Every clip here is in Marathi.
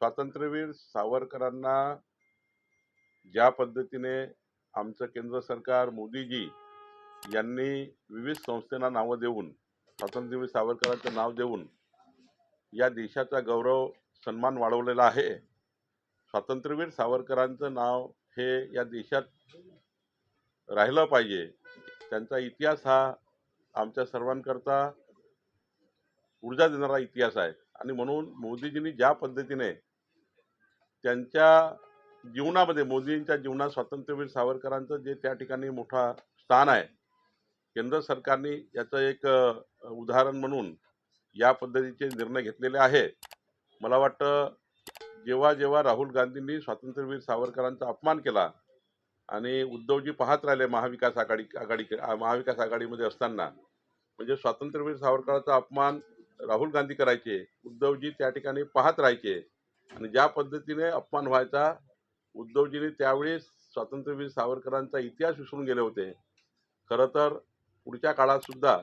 स्वातंत्र्यवीर सावरकरांना ज्या पद्धतीने आमचं केंद्र सरकार मोदीजी यांनी विविध संस्थांना नावं देऊन स्वातंत्र्यवीर सावरकरांचं नाव देऊन या देशाचा गौरव सन्मान वाढवलेला आहे. स्वातंत्र्यवीर सावरकरांचं नाव हे या देशात राहिलं पाहिजे. त्यांचा इतिहास हा आमच्या सर्वांकरता ऊर्जा देणारा इतिहास आहे. आणि म्हणून मोदीजींनी ज्या पद्धतीने त्यांच्या जीवनामध्ये मोदींच्या जीवनात स्वातंत्र्यवीर सावरकरांचं जे त्या ठिकाणी मोठा स्थान आहे केंद्र सरकारने याचं एक उदाहरण म्हणून या पद्धतीचे निर्णय घेतलेले आहे. मला वाटतं जेव्हा जेव्हा राहुल गांधींनी स्वातंत्र्यवीर सावरकरांचा अपमान केला आणि उद्धवजी पाहत राहिले महाविकास आघाडी आघाडी महाविकास आघाडीमध्ये असताना म्हणजे स्वातंत्र्यवीर सावरकरांचा अपमान राहुल गांधी करायचे उद्धवजी त्या ठिकाणी पाहत राहायचे आणि ज्या पद्धतीने अपमान व्हायचा उद्धवजींनी त्यावेळी स्वातंत्र्यवीर सावरकरांचा इतिहास विसरून गेले होते. खरं तर पुढच्या काळातसुद्धा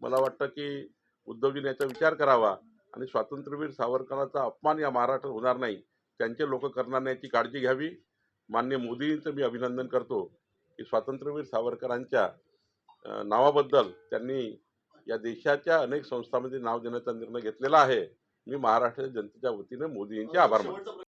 मला वाटतं की उद्धवजीने याचा विचार करावा आणि स्वातंत्र्यवीर सावरकरांचा अपमान या महाराष्ट्रात होणार नाही त्यांचे लोक करणार नाही याची काळजी घ्यावी. मान्य मोदींचं मी अभिनंदन करतो की स्वातंत्र्यवीर सावरकरांच्या नावाबद्दल त्यांनी या देशाच्या अनेक संस्थांमध्ये नाव देण्याचा निर्णय घेतलेला आहे. मी महाराष्ट्राच्या जनतेच्या वतीने मोदींचे आभार मानतो.